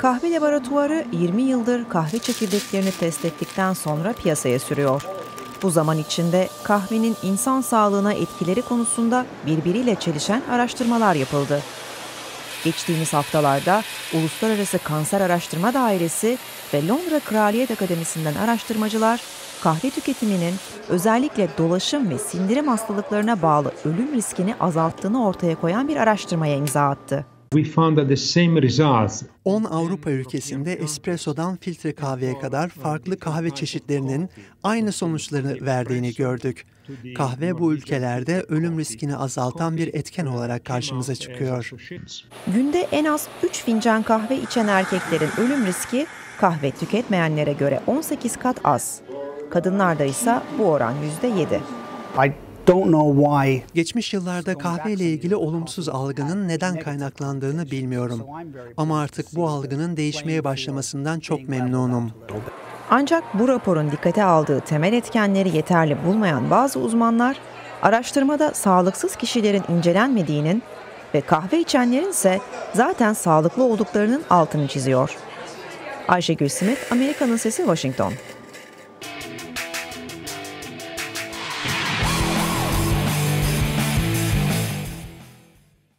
Kahve laboratuvarı 20 yıldır kahve çekirdeklerini test ettikten sonra piyasaya sürüyor. Bu zaman içinde kahvenin insan sağlığına etkileri konusunda birbiriyle çelişen araştırmalar yapıldı. Geçtiğimiz haftalarda Uluslararası Kanser Araştırma Dairesi ve Londra Kraliyet Akademisi'nden araştırmacılar kahve tüketiminin özellikle dolaşım ve sindirim hastalıklarına bağlı ölüm riskini azalttığını ortaya koyan bir araştırmaya imza attı. We found that the same results 10 Avrupa ülkesinde espressodan filtre kahveye kadar farklı kahve çeşitlerinin aynı sonuçları verdiğini gördük. Kahve bu ülkelerde ölüm riskini azaltan bir etken olarak karşımıza çıkıyor. Günde en az 3 fincan kahve içen erkeklerin ölüm riski kahve tüketmeyenlere göre 18 kat az. Kadınlarda ise bu oran %7. I don't know why. Geçmiş yıllarda kahve ile ilgili olumsuz algının neden kaynaklandığını bilmiyorum. Ama artık bu algının değişmeye başlamasından çok memnunum. Ancak bu raporun dikkate aldığı temel etkenleri yeterli bulmayan bazı uzmanlar, araştırmada sağlıksız kişilerin incelenmediğinin ve kahve içenlerin ise zaten sağlıklı olduklarının altını çiziyor. Ayşegül Simit, Amerika'nın Sesi, Washington.